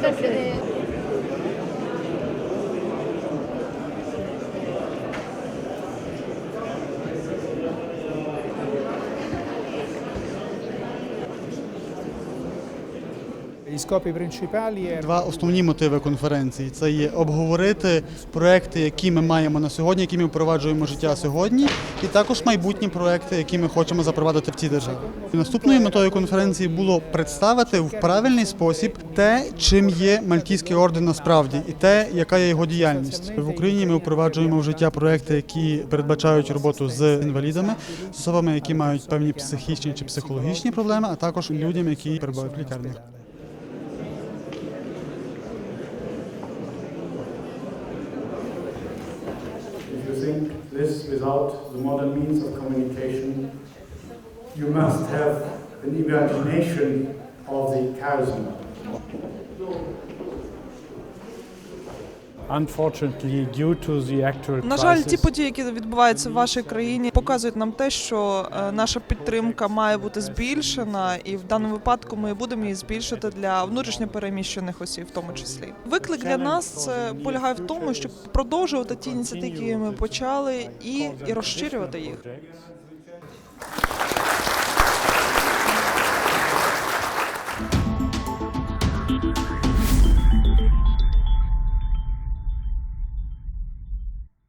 Gracias. Два основні мотиви конференції це є обговорити проекти, які ми маємо на сьогодні, які ми впроваджуємо життя сьогодні, і також майбутні проекти, які ми хочемо запровадити в цій державі. Наступною метою конференції було представити в правильний спосіб те, чим є Мальтійський орден насправді, і те, яка є його діяльність в Україні. Ми впроваджуємо в життя проекти, які передбачають роботу з інвалідами, з особами, які мають певні психічні чи психологічні проблеми, а також людям, які перебувають в лікарнях. You think this without the modern means of communication, you must have an imagination of the charisma. На жаль, ті події, які відбуваються в вашій країні, показують нам те, що е, наша підтримка має бути збільшена, і в даному випадку ми будемо її збільшити для внутрішньопереміщених осіб, в тому числі. Виклик для нас це полягає в тому, щоб продовжувати ті ініціативи, які ми почали, і, і розширювати їх.